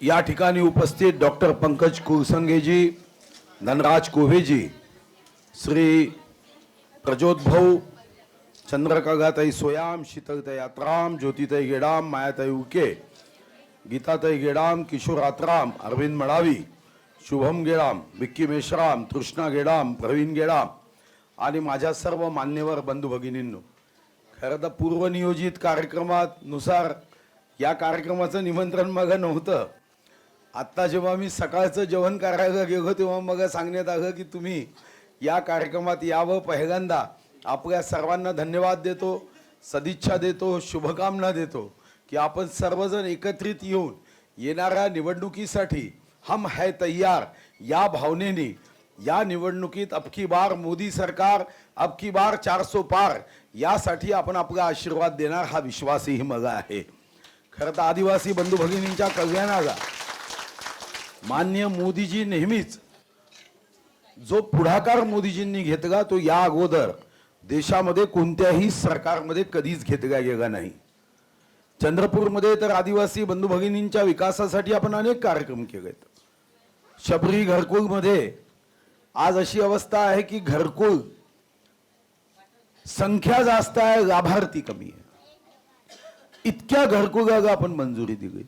या ठिकाणी उपस्थित डॉक्टर पंकज कुलसंगेजी धनराज कोहेजी श्री प्रजोत भाऊ चंद्रकागाताई सोयाम शीतलताई आत्राम ज्योतिताई गेडाम मायाताई उके गीताताई गेडाम किशोर आत्राम अरविंद मडावी शुभम गेडाम विक्की मेश्राम तृष्णा गेडाम प्रवीण गेडाम आणि माझ्या सर्व मान्यवर बंधू भगिनींनो खरं तर पूर्वनियोजित कार्यक्रमात नुसार या कार्यक्रमाचं निमंत्रण मग नव्हतं. आत्ता जेव्हा मी सकाळचं जेवण करायला गेलो तेव्हा मग सांगण्यात आलं की तुम्ही या कार्यक्रमात यावं पहिल्यांदा. आपल्या सर्वांना धन्यवाद देतो सदिच्छा देतो शुभकामना देतो की आपण सर्वजण एकत्रित येऊन येणाऱ्या निवडणुकीसाठी हम है तयार. या भावनेने या निवडणुकीत अबकी बार मोदी सरकार अबकी बार चारसो पार यासाठी आपण आपला आशीर्वाद देणार हा विश्वासही मग आहे. खरं तर आदिवासी बंधू भगिनींच्या कल्याणाला मान्य मोदीजी नेहमीच जो पुढाकार मोदीजींनी घेतला तो या अगोदर देशामध्ये कोणत्याही सरकारमध्ये कधीच घेतला गेला नाही. चंद्रपूरमध्ये तर आदिवासी बंधू भगिनींच्या विकासासाठी आपण अनेक कार्यक्रम केलेत. शबरी घरकुलमध्ये आज अशी अवस्था आहे की घरकुल संख्या जास्त आहे लाभार्थी कमी आहे. इतक्या घरकुलाला आपण मंजुरी दिली.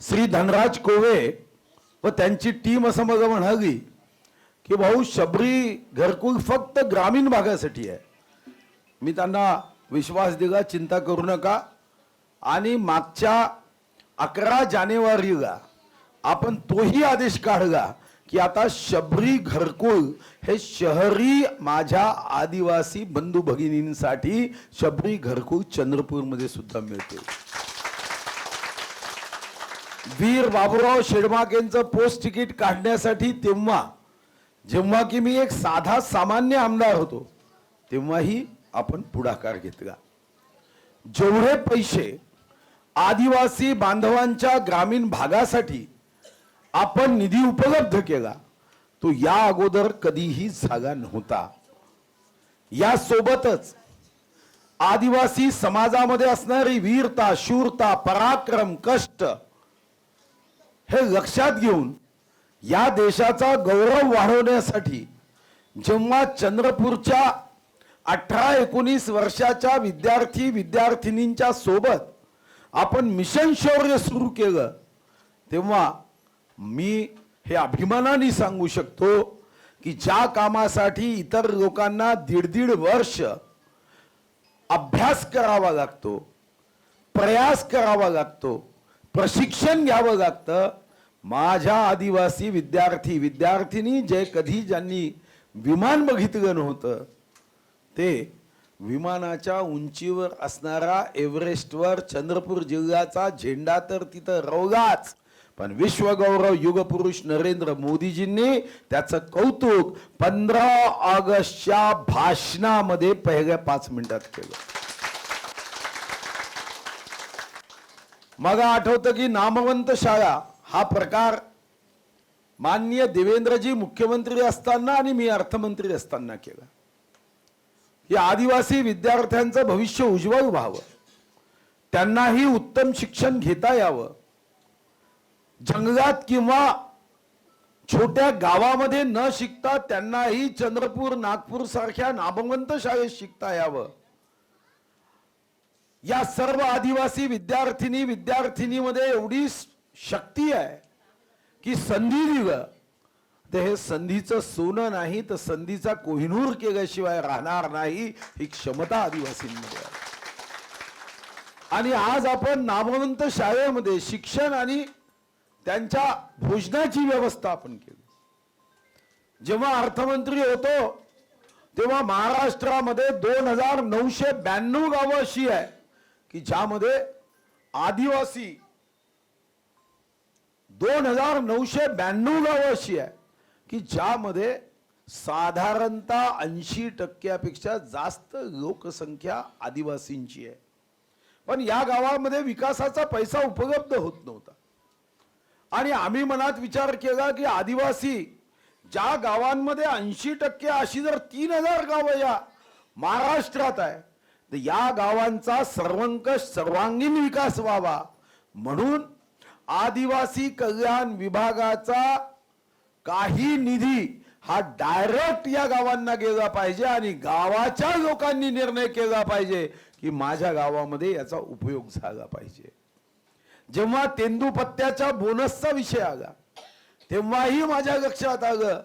श्री धनराज कोवे व त्यांची टीम असं मग म्हणाली की भाऊ शबरी घरकुल फक्त ग्रामीण भागासाठी आहे. मी त्यांना विश्वास दिला चिंता करू नका. आणि मागच्या अकरा जानेवारीला आपण तोही आदेश काढला की आता शबरी घरकुल हे शहरी माझ्या आदिवासी बंधू भगिनींसाठी शबरी घरकुल चंद्रपूरमध्ये सुद्धा मिळते. वीर बाबूराव शेडमाकेंचं पोस्ट तिकीट काढण्यासाठी तेव्हा जेव्हा की मी एक साधा सामान्य आमदार होतो तेव्हाही आपण पुढाकार घेतला. जेवढे पैसे आदिवासी बांधवांच्या ग्रामीण भागासाठी आपण निधी उपलब्ध केला तो या अगोदर कधीही झाला नव्हता. या सोबतच आदिवासी समाजामध्ये असणारी वीरता शूरता पराक्रम कष्ट हे लक्षात घेऊन या देशाचा गौरव वाढवण्यासाठी जेव्हा चंद्रपूरच्या अठरा एकोणीस वर्षाच्या विद्यार्थी विद्यार्थिनींच्या सोबत आपण मिशन शौर्य सुरू केलं तेव्हा मी हे अभिमानाने सांगू शकतो की ज्या कामासाठी इतर लोकांना दीड दीड वर्ष अभ्यास करावा लागतो प्रयास करावा लागतो प्रशिक्षण घ्यावं लागतं माझ्या आदिवासी विद्यार्थी विद्यार्थिनी जे कधी ज्यांनी विमान बघितलं नव्हतं ते विमानाच्या उंचीवर असणारा एव्हरेस्टवर चंद्रपूर जिल्ह्याचा झेंडा तर तिथं रवलाच. पण विश्वगौरव युगपुरुष नरेंद्र मोदीजींनी त्याचं कौतुक पंधरा ऑगस्टच्या भाषणामध्ये पहिल्या पाच मिनिटात केलं. मला आठवतं की नामवंत शाळा हा प्रकार माननीय देवेंद्रजी मुख्यमंत्री असताना आणि मी अर्थमंत्री असताना केला. या आदिवासी विद्यार्थ्यांचं भविष्य उज्ज्वल व्हावं. त्यांनाही उत्तम शिक्षण घेता यावं. जंगलात किंवा छोट्या गावामध्ये न शिकता त्यांनाही चंद्रपूर नागपूर सारख्या नामवंत शाळेत शिकता यावं. या सर्व आदिवासी विद्यार्थिनी विद्यार्थिनीमध्ये एवढी शक्ती आहे की संधी दिव. तर हे संधीचं सोनं नाही तर संधीचा कोहिनूर केल्याशिवाय राहणार नाही ही क्षमता आदिवासींमध्ये आहे. आणि आज आपण नामवंत शाळेमध्ये शिक्षण आणि त्यांच्या भोजनाची व्यवस्था आपण केली. जेव्हा अर्थमंत्री होतो तेव्हा महाराष्ट्रामध्ये दोन हजार नऊशे ब्याण्णव गावं अशी आहे की ज्यामध्ये आदिवासी दोन हजार नऊशे ब्याण्णव गावं अशी आहे की ज्यामध्ये साधारणतः ऐंशी टक्क्यापेक्षा जास्त लोकसंख्या आदिवासींची आहे. पण या गावामध्ये विकासाचा पैसा उपलब्ध होत नव्हता. आणि आम्ही मनात विचार केला की आदिवासी ज्या गावांमध्ये ऐंशी टक्के अशी जर तीन हजार गावं या महाराष्ट्रात आहे तर या गावांचा सर्वंकष सर्वांगीण विकास व्हावा म्हणून आदिवासी कल्याण विभागाचा काही निधी हा डायरेक्ट या गावांना गेला पाहिजे आणि गावाच्या लोकांनी निर्णय केला पाहिजे की माझ्या गावामध्ये याचा उपयोग झाला पाहिजे. जेव्हा तेंदूपत्त्याच्या बोनसचा विषय आला तेव्हाही माझ्या लक्षात आलं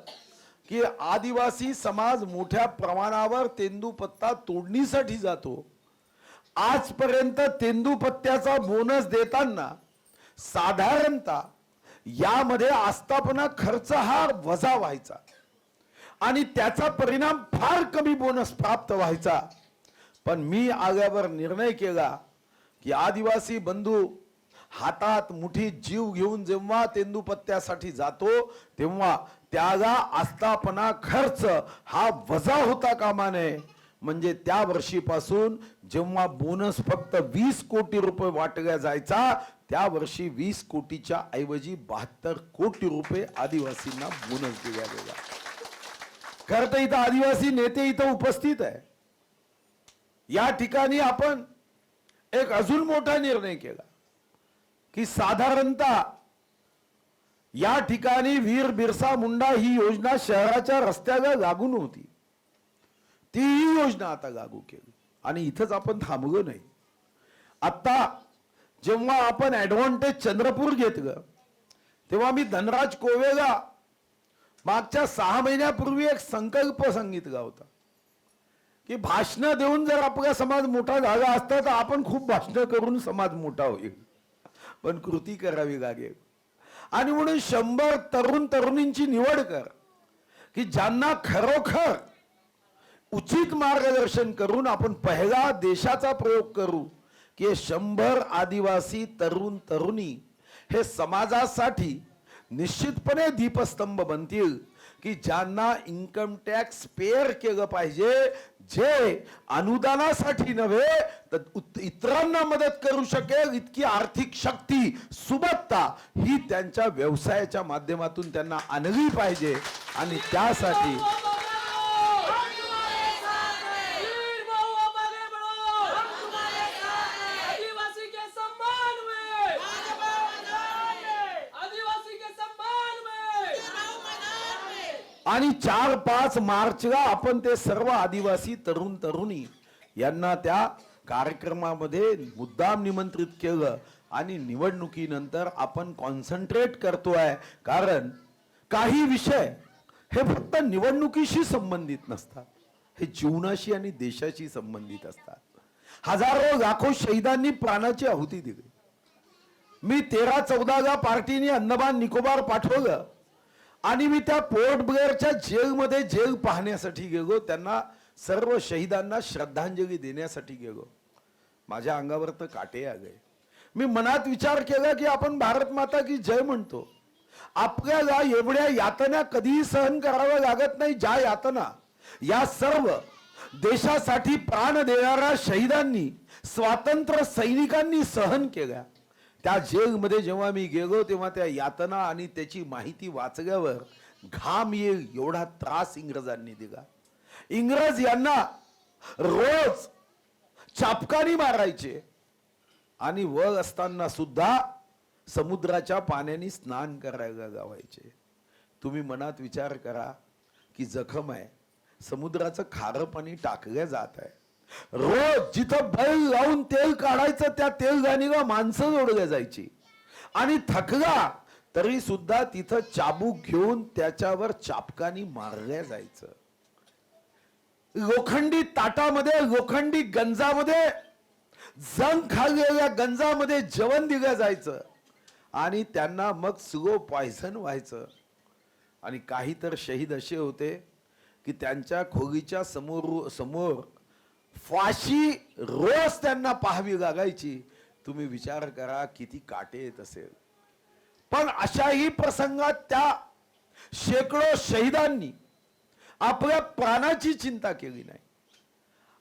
की आदिवासी समाज मोठ्या प्रमाणावर तेंदूपत्ता तोडणीसाठी जातो. आजपर्यंत तेंदूपत्त्याचा बोनस देताना साधारणतः यामध्ये आस्थापना खर्च हा वजा व्हायचा. आणि त्याचा परिणाम फार कमी बोनस प्राप्त व्हायचा. पण मी आल्यावर निर्णय केला की आदिवासी बंधू हातात मुठी जीव घेऊन जेव्हा तेंदुपत्त्यासाठी जातो तेव्हा त्याला आस्थापना खर्च हा वजा होता कामा नये म्हणजे त्या वर्षीपासून जेव्हा बोनस फक्त वीस कोटी रुपये वाटल्या जायचा त्या वर्षी वीस कोटीच्या ऐवजी बहात्तर कोटी रुपये आदिवासींना बोनस दिला गेला खरं तर इथं आदिवासी नेते इथं उपस्थित आहे. या ठिकाणी आपण एक अजून मोठा निर्णय केला की साधारणतः या ठिकाणी वीर बिरसा मुंडा ही योजना शहराच्या रस्त्याला लागून होती. ती ही योजना आता लागू केली आणि इथंच आपण थांबलो नाही. आता जेव्हा आपण ऍडव्हान्टेज चंद्रपूर घेतलं तेव्हा मी धनराज कोवेगा मागच्या सहा महिन्यापूर्वी एक संकल्प सांगितला होता की भाषणं देऊन जर आपला समाज मोठा झाला असता तर आपण खूप भाषणं करून समाज मोठा होईल. पण कृती करावी लागेल. आणि म्हणून शंभर तरुण तरुणींची निवड कर की ज्यांना खरोखर उचित मार्गदर्शन करून आपण पहिला देशाचा प्रयोग करू की हे शंभर आदिवासी तरुण तरुणी हे समाजासाठी निश्चितपणे दीपस्तंभ बनतील की ज्यांना इन्कम टॅक्स पेअर केलं पाहिजे जे अनुदानासाठी नव्हे तर इतरांना मदत करू शकेल इतकी आर्थिक शक्ती सुबत्ता ही त्यांच्या व्यवसायाच्या माध्यमातून त्यांना आणली पाहिजे. आणि त्यासाठी वीर भाऊ अब आगे बढ़ो आदिवासी के सम्मान में आदिवासी के सम्मान में आणि चार पाच मार्चला आपण ते सर्व आदिवासी तरुण तरुणी यांना त्या कार्यक्रमामध्ये मुद्दाम निमंत्रित केलं आणि निवडणुकीनंतर आपण कॉन्सन्ट्रेट करतोय. कारण काही विषय हे फक्त निवडणुकीशी संबंधित नसतात. हे जीवनाशी आणि देशाशी संबंधित असतात. हजारो लाखो शहीदांनी प्राणाची आहुती दिली. मी तेरा चौदाला पार्टीने अंदमान निकोबार पाठवलं. आणि मी त्या पोर्ट ब्लेअरच्या जेलमध्ये जेल पाहण्यासाठी गेलो. त्यांना सर्व शहीदांना श्रद्धांजली देण्यासाठी गेलो. माझ्या अंगावर तर काटे आले. मी मनात विचार केला की आपण भारत माता की जय म्हणतो. आपल्याला एवढ्या यातना कधीही सहन कराव्या लागत नाही. ज्या यातना या सर्व देशासाठी प्राण देणाऱ्या शहीदांनी स्वातंत्र्य सैनिकांनी सहन केल्या. त्या जेलमध्ये जेव्हा मी गेलो तेव्हा त्या यातना आणि त्याची माहिती वाचल्यावर घाम येईल एवढा त्रास इंग्रजांनी दिला. इंग्रज यांना रोज चापकानी मारायचे. आणि वर असताना सुद्धा समुद्राच्या पाण्याने स्नान करायला गावायचे तुम्ही मनात विचार करा की जखम आहे. समुद्राचं खारं पाणी टाकलं जात आहे. रोज जिथं बैल लावून तेल काढायचं त्या तेल गाणीला माणसं जोडल्या जायची. आणि थकला तरी सुद्धा तिथं चाबूक घेऊन त्याच्यावर चापकानी मारल्या जायचं. लोखंडी ताटामध्ये लोखंडी गंजामध्ये जंग खाल्लेल्या गंजामध्ये जेवण दिलं जायचं. आणि त्यांना मग स्लो पॉयझन व्हायचं. आणि काही तर शहीद असे होते की त्यांच्या खोलीच्या समोर समोर फाशी रोज त्यांना पाहावी लागायची. तुम्ही विचार करा किती काटे येत असेल. पण अशाही प्रसंगात त्या शेकडो शहीदांनी आपल्या प्राणाची चिंता केली नाही.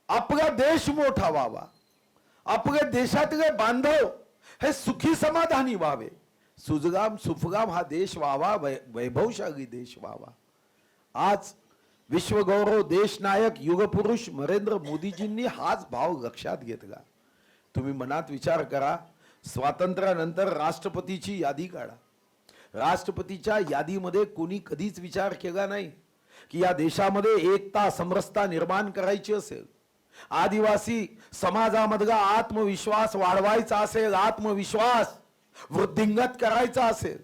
आपला देश मोठा व्हावा. आपल्या देशातले बांधव हे सुखी समाधानी व्हावे. सुजगाम सुफगाम हा देश व्हावा वै- वैभवशाली देश व्हावा. आज विश्वगौरव देशनायक युगपुरुष नरेंद्र मोदीजींनी हाच भाव लक्षात घेतला. तुम्ही मनात विचार करा स्वातंत्र्यानंतर राष्ट्रपतीची यादी काढा. राष्ट्रपतीच्या यादीमध्ये कोणी कधीच विचार केला नाही की या देशामध्ये एकता समरसता निर्माण करायची असेल. आदिवासी समाजामधला आत्मविश्वास वाढवायचा असेल आत्मविश्वास वृद्धिंगत करायचा असेल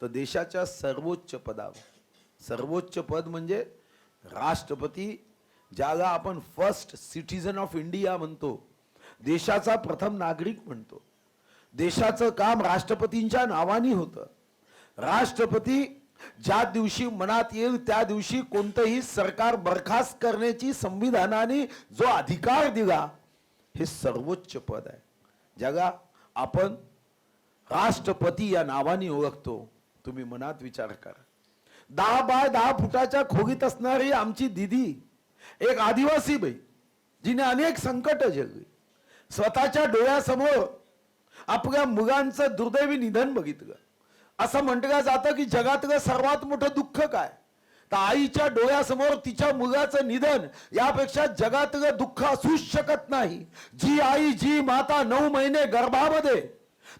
तर देशाच्या सर्वोच्च पदावर सर्वोच्च पद म्हणजे राष्ट्रपती ज्याला आपण फर्स्ट सिटीजन ऑफ इंडिया म्हणतो देशाचा प्रथम नागरिक म्हणतो. देशाचं काम राष्ट्रपतींच्या नावाने होतं. राष्ट्रपती ज्या दिवशी मनात येईल त्या दिवशी कोणतंही सरकार बरखास्त करण्याची संविधानाने जो अधिकार दिला हे सर्वोच्च पद आहे. ज्याला आपण राष्ट्रपती या नावाने ओळखतो. तुम्ही मनात विचार करा. दहा बाय दहा फुटाच्या खोगीत असणारी आमची दिदी एक आदिवासी बाई जिने अनेक संकट झेलली स्वतःच्या डोळ्यासमोर आपल्या मुलांचं दुर्दैवी निधन बघितलं. असं म्हटलं जातं की जगातलं सर्वात मोठं दुःख काय? तर आईच्या डोळ्यासमोर तिच्या मुलाचं निधन यापेक्षा जगातलं दुःख असूच शकत नाही. जी आई जी माता नऊ महिने गर्भामध्ये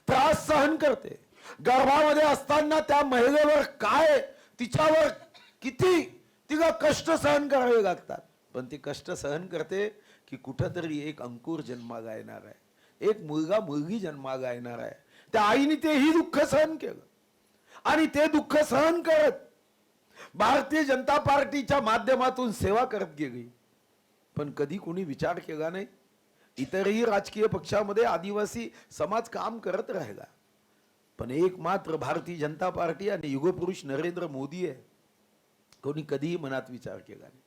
त्रास सहन करते गर्भामध्ये असताना त्या महिलेवर काय तिच्यावर किती तिला कष्ट सहन करावे लागतात. पण ती कष्ट सहन करते की कुठंतरी एक अंकुर जन्माला येणार आहे. एक मुलगा मुलगी जन्माला येणार आहे. त्या आईने तेही दुःख सहन केलं. आणि ते दुःख सहन करत भारतीय जनता पार्टीच्या माध्यमातून सेवा करत गेली. पण कधी कोणी विचार केला नाही. इतरही राजकीय पक्षामध्ये आदिवासी समाज काम करत राहिला. पण एक मात्र भारतीय जनता पार्टी आणि युगपुरुष नरेंद्र मोदी आहे. कोणी कधीही मनात विचार केला नाही.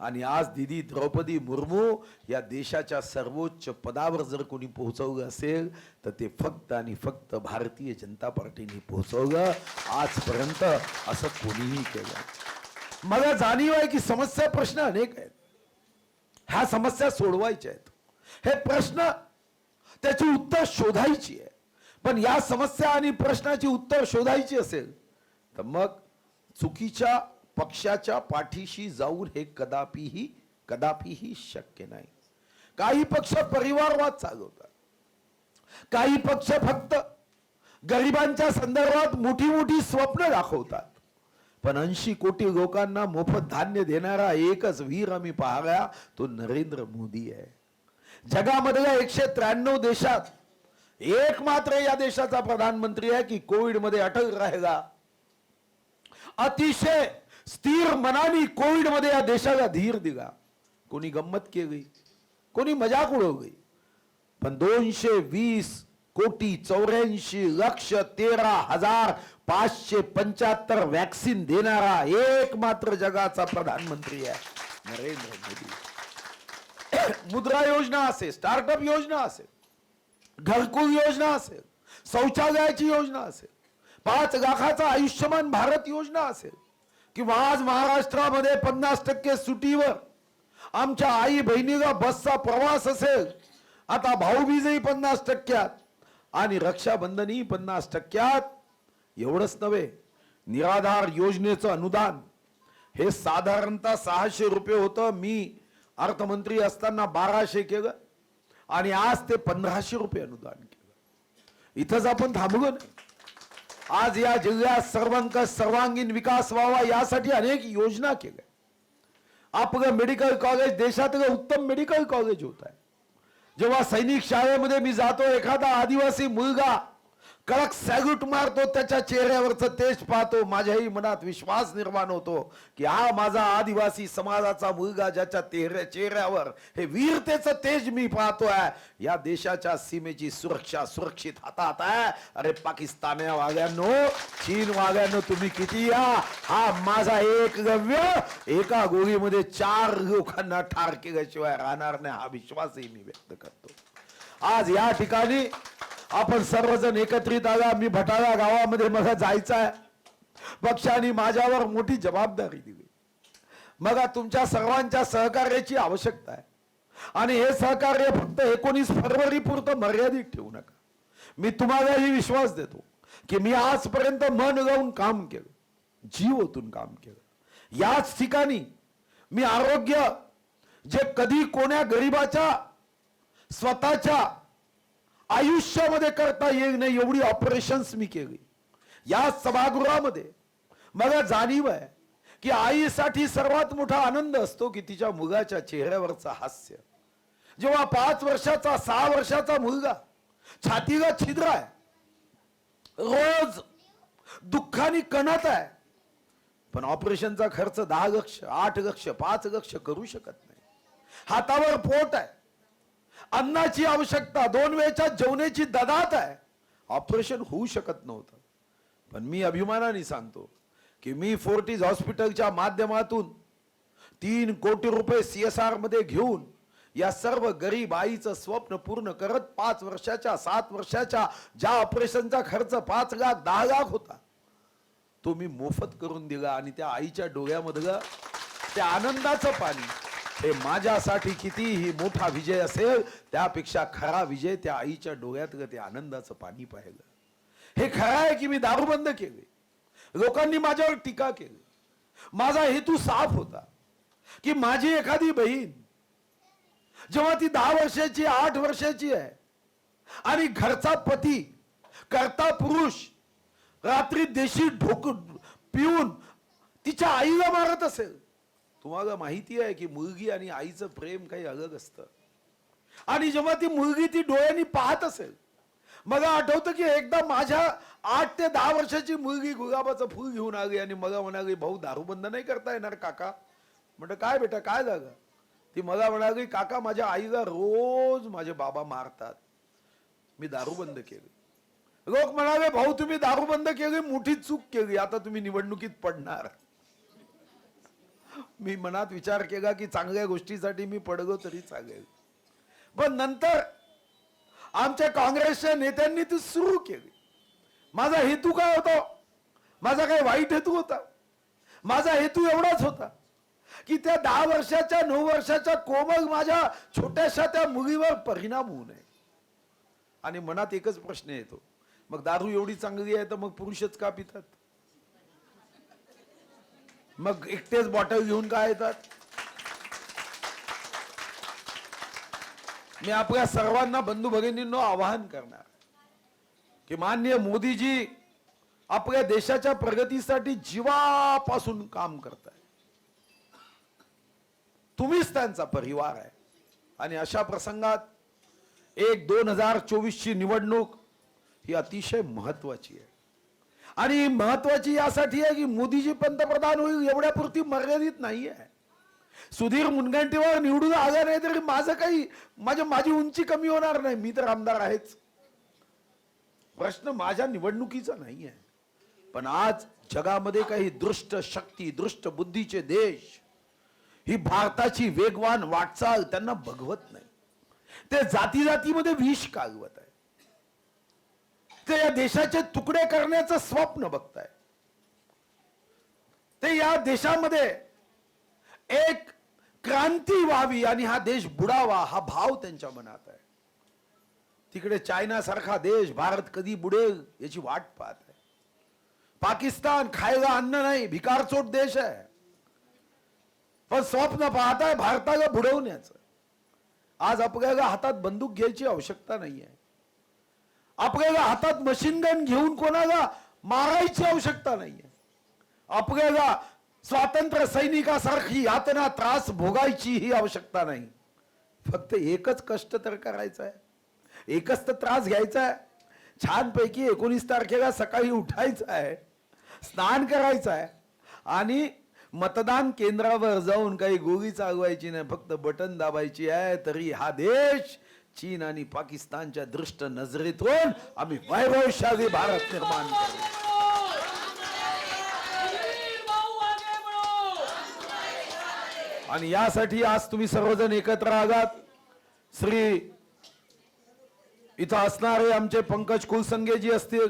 आणि आज दिदी द्रौपदी मुर्मू या देशाच्या सर्वोच्च पदावर जर कोणी पोहोचवलं असेल तर ते फक्त आणि फक्त भारतीय जनता पार्टीने पोहोचवलं. आजपर्यंत असं कोणीही केलं मला जाणीव आहे की समस्या प्रश्न अनेक आहेत. ह्या समस्या सोडवायच्या आहेत. हे प्रश्न त्याची उत्तर शोधायची आहे. पण या समस्या आणि प्रश्नाची उत्तर शोधायची असेल तर मग चुकीच्या पक्षाच्या पाठीशी जाऊन हे कदापिही कदापिही शक्य नाही. काही पक्ष परिवारवाद चालवतात. काही पक्ष फक्त गरिबांच्या संदर्भात मोठी मोठी स्वप्न दाखवतात. पण ऐंशी कोटी लोकांना मोफत धान्य देणारा एकच वीर आम्ही पाहाव्या तो नरेंद्र मोदी आहे. जगामधल्या एकशे त्र्याण्णव देशात एक मात्र या देशाचा प्रधानमंत्री आहे की कोविडमध्ये अटक राहिला. अतिशय स्थिर मनाने कोविडमध्ये या देशाला धीर दिला. कोणी गंमत केली कोणी मजाक उडवली. पण दोनशे वीस कोटी चौऱ्याऐंशी लक्ष तेरा हजार पाचशे पंच्याहत्तर व्हॅक्सिन देणारा एक मात्र जगाचा प्रधानमंत्री आहे नरेंद्र मोदी. मुद्रा योजना असेल स्टार्टअप योजना असेल घरकुल योजना असेल शौचालयाची योजना असेल पाच लाखाचा आयुष्यमान भारत योजना असेल किंवा आज महाराष्ट्रामध्ये पन्नास टक्के सुटीवर आमच्या आई बहिणीला बसचा प्रवास असेल आता भाऊबीजही पन्नास टक्क्यात आणि रक्षाबंधनही पन्नास टक्क्यात एवढंच नव्हे निराधार योजनेचं अनुदान. हे साधारणतः सहाशे रुपये होतं. मी अर्थमंत्री असताना बाराशे केलं. आणि आज ते पंधराशे रुपये अनुदान केलं. इथंच आपण थांबलो नाही आज या जिल्ह्यात सर्वांक सर्वांगीण विकास व्हावा यासाठी अनेक योजना केल्या. आपलं मेडिकल कॉलेज देशातलं उत्तम मेडिकल कॉलेज होत आहे. जेव्हा सैनिक शाळेमध्ये मी जातो एखादा आदिवासी मुलगा कडक सॅल्यूट मारतो त्याच्या चेहऱ्यावरचं तेज पाहतो माझ्याही मनात विश्वास निर्माण होतो की हा माझा आदिवासी समाजाचा मुलगा ज्याच्या तेहऱ्या चेहऱ्यावर हे वीरतेचं तेज मी पाहतोय या देशाच्या सीमेची सुरक्षा सुरक्षित हातात आहे. अरे पाकिस्तान वाग्यांनो चीन वाग्यांनो तुम्ही किती या? हा माझा एक गव्य एका गोळीमध्ये चार लोकांना ठार केल्याशिवाय राहणार नाही हा विश्वासही मी व्यक्त करतो. आज या ठिकाणी आपण सर्वजण एकत्रित आला मी भटाळा गावामध्ये मला जायचं आहे पक्षाने माझ्यावर मोठी जबाबदारी दिली. मग तुमच्या सर्वांच्या सहकार्याची आवश्यकता आहे. आणि हे सहकार्य फक्त एकोणीस फरवरी पुरतं मर्यादित ठेवू नका. मी तुम्हालाही विश्वास देतो की मी आजपर्यंत मन लावून काम केलं. जीव ओतून काम केलं. याच ठिकाणी मी आरोग्य जे कधी कोण्या गरीबाच्या स्वतःच्या आयुष्यामध्ये करता येईल नाही एवढी ऑपरेशन्स मी केली. या सभागृहामध्ये मला जाणीव आहे की आईसाठी सर्वात मोठा आनंद असतो की तिच्या मुलाच्या चेहऱ्यावरचं हास्य. जेव्हा पाच वर्षाचा सहा वर्षाचा मुलगा छातीला छिद्र आहे रोज दुःखाने कणत आहे पण ऑपरेशनचा खर्च दहा लक्ष आठ लक्ष पाच लक्ष करू शकत नाही. हातावर पोट आहे अन्नाची आवश्यकता दोन वेळच्या जेवणाची ददात आहे. ऑपरेशन होऊ शकत नव्हतं. पण मी अभिमानाने सांगतो की मी फोर्टीज हॉस्पिटलच्या माध्यमातून तीन कोटी रुपये सी एस आरमध्ये घेऊन या सर्व गरीब आईचं स्वप्न पूर्ण करत पाच वर्षाच्या सात वर्षाच्या ज्या ऑपरेशनचा खर्च पाच लाख दहा लाख होता तो मी मोफत करून दिला आणि त्या आईच्या डोळ्यामधलं त्या आनंदाचं पाणी हे माझ्यासाठी कितीही मोठा विजय असेल त्यापेक्षा खरा विजय त्या आईच्या डोळ्यात ते आनंदाचं पाणी पाहिलं. हे खरं आहे की मी दारू बंद केले? लोकांनी माझ्यावर टीका केली. माझा हेतू साफ होता की माझी एखादी बहीण जेव्हा ती दहा वर्षाची आठ वर्षाची आहे आणि घरचा पती करता पुरुष रात्री देशी ढोक पिऊन तिच्या आईला मारत असेल तुम्हाला माहिती आहे की मुलगी आणि आईचं प्रेम काही अलग असतं. आणि जेव्हा ती मुलगी ती डोळ्यांनी पाहत असेल मला आठवतं की एकदा माझ्या आठ ते दहा वर्षाची मुलगी गुलाबाचं फुल घेऊन आली आणि मला म्हणाली भाऊ दारू बंद नाही करता येणार काका. म्हटलं काय बेटा काय झालं? ती मला म्हणाली काका माझ्या आईला रोज माझे बाबा मारतात. मी दारू बंद केली. लोक म्हणाले भाऊ तुम्ही दारू बंद केली मोठी चूक केली आता तुम्ही निवडणुकीत पडणार. मी मनात विचार केला की चांगल्या गोष्टीसाठी मी पडलो तरी चालेल. पण नंतर आमच्या काँग्रेसच्या नेत्यांनी ती सुरू केली. माझा हेतू काय होता? माझा काय वाईट हेतू होता? माझा हेतू एवढाच होता की त्या दहा वर्षाच्या नऊ वर्षाच्या कोमल माझ्या छोट्याशा त्या मुलीवर परिणाम होऊ नये. आणि मनात एकच प्रश्न येतो. मग दारू एवढी चांगली आहे तर मग पुरुषच का पितात? मग एकटेच बॉटल घेऊन का येतात? मी आपल्या सर्वांना बंधू भगिनींनो आवाहन करणार की माननीय मोदीजी आपल्या देशाच्या प्रगतीसाठी जीवापासून काम करताय. तुम्हीच त्यांचा परिवार आहे. आणि अशा प्रसंगात एक दोन हजार चोवीसची निवडणूक ही अतिशय महत्वाची आहे. आणि महत्वाची यासाठी आहे की मोदीजी पंतप्रधान होईल एवढ्यापुरती मर्यादित नाही आहे सुधीर मुनगंटीवार निवडून आला नाही तरी माझं काही माझ्या माझी उंची कमी होणार नाही. मी तर आमदार आहेच. प्रश्न माझ्या निवडणुकीचा नाही आहे पण आज जगामध्ये काही दृष्ट शक्ती दृष्ट बुद्धीचे देश ही भारताची वेगवान वाटचाल त्यांना बघवत नाही. ते जाती जातीमध्ये विष कागवत आहे. ते या देशाचे तुकडे करण्याचं स्वप्न बघताय. ते या देशामध्ये एक क्रांती व्हावी आणि हा देश बुडावा हा भाव त्यांच्या मनात आहे. तिकडे चायना सारखा देश भारत कधी बुडेल याची वाट पाहत आहे. पाकिस्तान खायला अन्न नाही भिकारचोट देश आहे. पण स्वप्न पाहताय भारताला बुडवण्याचं. आज आपल्याला हातात बंदूक घ्यायची आवश्यकता नाही आहे आपल्याला हातात मशीन गन घेऊन कोणाला मारायची आवश्यकता नाहीये. आपल्याला स्वातंत्र्य सैनिकासारखी यातना त्रास भोगायची ही आवश्यकता नाही. फक्त एकच कष्ट तर करायचं आहे एकच तर त्रास घ्यायचा आहे छानपैकी एकोणीस तारखेला सकाळी उठायचं आहे स्नान करायचं आहे आणि मतदान केंद्रावर जाऊन काही गोळी चालवायची नाही फक्त बटन दाबायची आहे तरी हा देश चीन आणि पाकिस्तानच्या दृष्ट नजरेतून आम्ही वैभवशाली भारत निर्माण करू आणि यासाठी आज तुम्ही सर्वजण एकत्र आलात. श्री इथं असणारे आमचे पंकज कुलसंगेजी असतील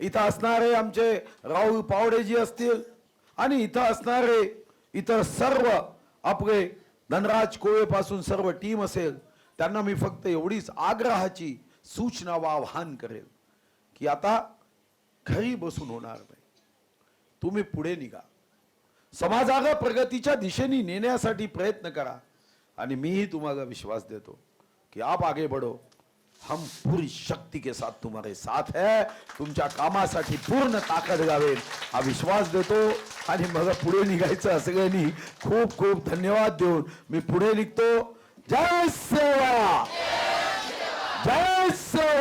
इथं असणारे आमचे राहुल पावडेजी असतील आणि इथं असणारे इतर सर्व आपले धनराज कोळेपासून सर्व टीम असेल त्यांना मी फक्त एवढीच आग्रहाची सूचना व आव्हान करेल की आता घरी बसून होणार नाही. तुम्ही पुढे निघा. समाजाला प्रगतीच्या दिशेने नेण्यासाठी प्रयत्न करा आणि मीही तुम्हाला विश्वास देतो की आप आगे बढ़ो. हम पूरी शक्ती के साथ तुम्हारे साथ है. तुमच्या कामासाठी पूर्ण ताकद गावेल. हा विश्वास देतो आणि मला पुढे निघायचं सगळ्यांनी खूप खूप धन्यवाद देऊन मी पुढे निघतो. జై సేవ. జై సేవ.